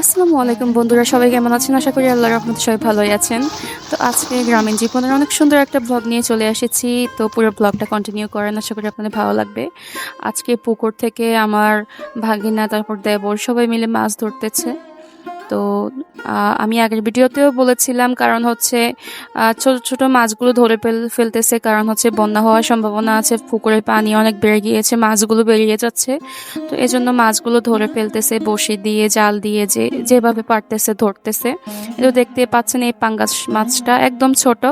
আসসালামু আলাইকুম বন্ধুরা, সবাই কেমন আছেন? আশা করি আল্লাহর রহমতে সবাই ভালোই আছেন। তো আজকে গ্রামীণ জীবনের অনেক সুন্দর একটা ব্লগ নিয়ে চলে এসেছি। তো পুরো ব্লগটা কন্টিনিউ করেন, আশা করি আপনাদের ভালো লাগবে। আজকে পুকুর থেকে আমার ভাগিনা, তারপর দেবর, সবাই মিলে মাছ ধরতেছে। তো আমি আগের ভিডিওতেও বলেছিলাম কারণ হচ্ছে ছোট ছোট মাছগুলো ধরে ফেল, ফেলতেছে কারণ হচ্ছে বন্যা হওয়ার সম্ভাবনা আছে, পুকুরের পানি অনেক বেড়ে গিয়েছে, মাছগুলো বেরিয়ে যাচ্ছে। তো এই জন্য মাছগুলো ধরে ফেলতেছে, বসে দিয়ে, জাল দিয়ে যে, যেভাবে পারতেছে ধরতেছে। এটা দেখতে পাচ্ছেন এই পাঙ্গাস মাছটা একদম ছোট।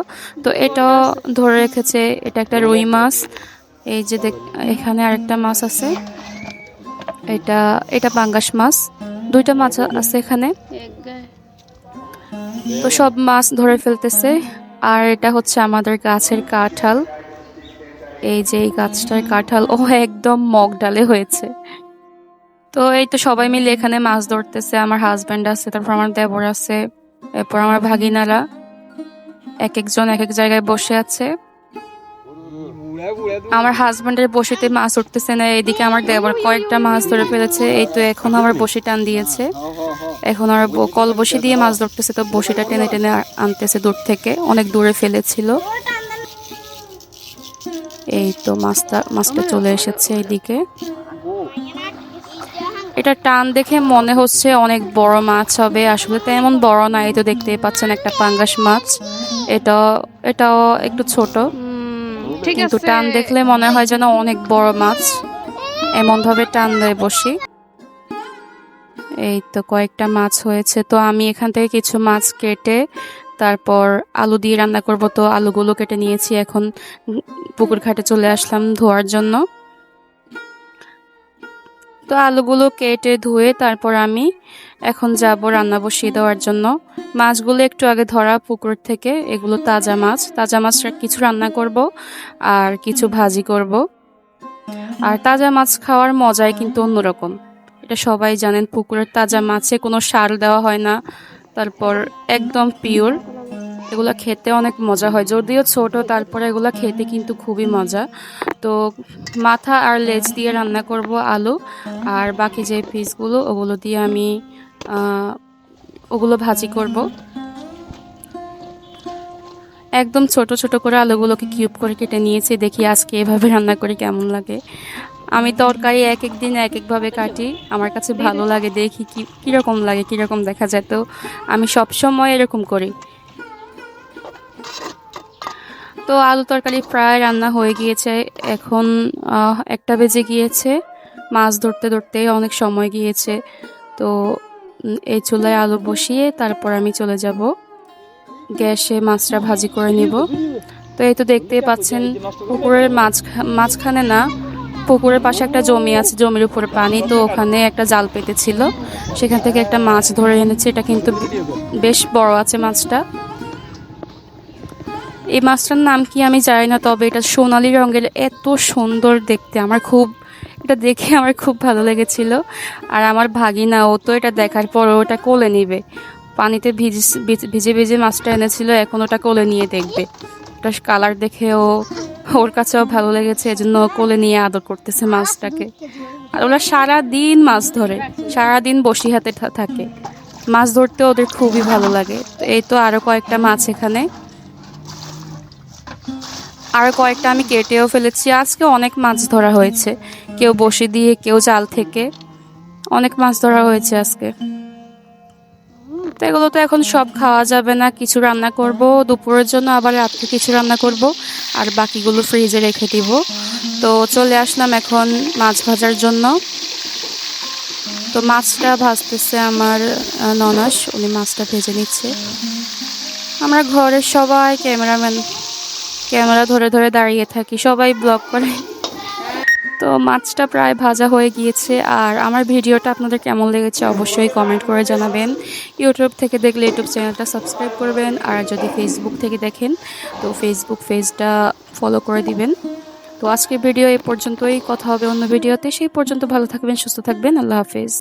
তো এটাও ধরে রেখেছে, এটা একটা রুই মাছ। এই যে দেখ, এখানে আরেকটা মাছ আছে। এটা এটা পাঙ্গাস মাছ। দুইটা মাছ আছে এখানে। তো সব মাছ ধরে ফেলতেছে। আর এটা হচ্ছে আমাদের গাছের কাঁঠাল। এই যে এই গাছটার কাঁঠাল, ও একদম মগ ডালে হয়েছে। তো এই তো সবাই মিলে এখানে মাছ ধরতেছে। আমার হাজব্যান্ড আছে, তারপর আমার দেবর আছে, এরপর আমার ভাগিনারা। এক একজন এক এক জায়গায় বসে আছে। আমার হাজব্যান্ডের বসিতে মাছ উঠতেছে না, এদিকে আমার দেবর কয়েকটা মাছ ধরে ফেলেছে, এই তো এখন আমার বসি টান দিয়েছে। এখন আর কল বসি দিয়ে মাছ ধরতেছে, তো বসিটা টেনে টেনে আনতেছে দূর থেকে, অনেক দূরে ফেলেছিল। এই তো মাছটা মাছটা চলে এসেছে এইদিকে এটা টান দেখে মনে হচ্ছে অনেক বড় মাছ হবে, আসলে তেমন বড় না, এই তো দেখতেই পাচ্ছেন একটা পাঙ্গাস মাছ। এটা এটাও একটু ছোট। কিন্তু টান দেখলে মনে হয় যেন অনেক বড় মাছ। এমন ভাবে টান দেয় বসি। এই তো কয়েকটা মাছ হয়েছে। তো আমি এখান থেকে কিছু মাছ কেটে তারপর আলু দিয়ে রান্না করব। তো আলুগুলো কেটে নিয়েছি। এখন পুকুর ঘাটে চলে আসলাম ধোয়ার জন্য। তো আলুগুলো কেটে ধুয়ে তারপর আমি এখন যাব রান্না বসিয়ে দেওয়ার জন্য। মাছগুলো একটু আগে ধরা পুকুর থেকে, এগুলো তাজা মাছ। তাজা মাছ কিছু রান্না করব আর কিছু ভাজি করব। আর তাজা মাছ খাওয়ার মজাই কিন্তু অন্যরকম। এটা সবাই জানেন, পুকুরের তাজা মাছে কোনো সার দেওয়া হয় না। তারপর একদম পিওর এগুলো খেতে অনেক মজা হয়। যদিও ছোট, তারপরে এগুলো খেতে কিন্তু খুবই মজা। তো মাথা আর লেজ দিয়ে রান্না করব আলু। আর বাকি যে পিসগুলো ওগুলো দিয়ে আমি ওগুলো ভাজি করব। একদম ছোট ছোট করে আলুগুলোকে কিউব করে কেটে নিয়েছি। দেখি আজকে এভাবে রান্না করে কেমন লাগে। আমি তরকারি এক এক দিন এক একভাবে কাটি। আমার কাছে ভালো লাগে দেখি কি, কীরকম লাগে, কীরকম দেখা যায়। তো আমি সব সময় এরকম করি। তো আলু তরকারি প্রায় রান্না হয়ে গিয়েছে। এখন একটা বেজে গিয়েছে। মাছ ধরতে ধরতে অনেক সময় গিয়েছে। তো এই চুলায় আলু বসিয়ে তারপর আমি চলে যাব। গ্যাসে মাছটা ভাজি করে নিব। তো এই তো দেখতেই পাচ্ছেন, পুকুরের মাছ মাঝখানে না, পুকুরের পাশে একটা জমি আছে, জমির উপরে পানি, তো ওখানে একটা জাল পেতেছিল। সেখান থেকে একটা মাছ ধরে এনেছে, এটা কিন্তু বেশ বড় আছে মাছটা। এই মাছটার নাম কি আমি জানি না, তবে এটা সোনালি রঙের, এত সুন্দর দেখতে, আমার খুব এটা দেখে আমার খুব ভালো লেগেছিল। আর আমার ভাগিনা, ও তো এটা দেখার পর ওটা কোলে নিবে। পানিতে ভিজে ভিজে ভিজে মাছটা এনেছিল, এখন ওটা কোলে নিয়ে দেখবে। ওটা কালার দেখে ও, ওর কাছেও ভালো লেগেছে, এজন্য কোলে নিয়ে আদর করতেছে মাছটাকে। আর ওরা সারা দিন মাছ ধরে সারা দিন বসি হাতে থাকে। মাছ ধরতে ওদের খুবই ভালো লাগে। এই তো আরও কয়েকটা মাছ এখানে। আর কয়েকটা আমি কেটেও ফেলেছি। আজকে অনেক মাছ ধরা হয়েছে। কেউ বসে দিয়ে, কেউ জাল থেকে। অনেক মাছ ধরা হয়েছে আজকে। তো এগুলো তো এখন সব খাওয়া যাবে না, কিছু রান্না করব। দুপুরের জন্য আবার রাত্রে কিছু রান্না করব, আর বাকিগুলো ফ্রিজে রেখে দিব। তো চলে আসলাম এখন মাছ ভাজার জন্য। তো মাছটা ভাজতেছে আমার ননাস। উনি মাছটা ভেজে নিচ্ছে। আমরা ঘরের সবাই ক্যামেরাম্যান, ক্যামেরা ধরে ধরে দাঁড়িয়ে থাকি। সবাই ব্লগ করে তো মাছটা প্রায় ভাজা হয়ে গিয়েছে আর আমার ভিডিওটা আপনাদের কেমন লেগেছে অবশ্যই কমেন্ট করে জানাবেন। ইউটিউব থেকে দেখলে ইউটিউব চ্যানেলটা সাবস্ক্রাইব করবেন আর যদি ফেসবুক থেকে দেখেন, তো ফেসবুক পেজটা ফলো করে দিবেন। তো আজকের ভিডিও এ পর্যন্তই। কথা হবে অন্য ভিডিওতে সেই পর্যন্ত ভালো থাকবেন, সুস্থ থাকবেন। আল্লাহ হাফেজ।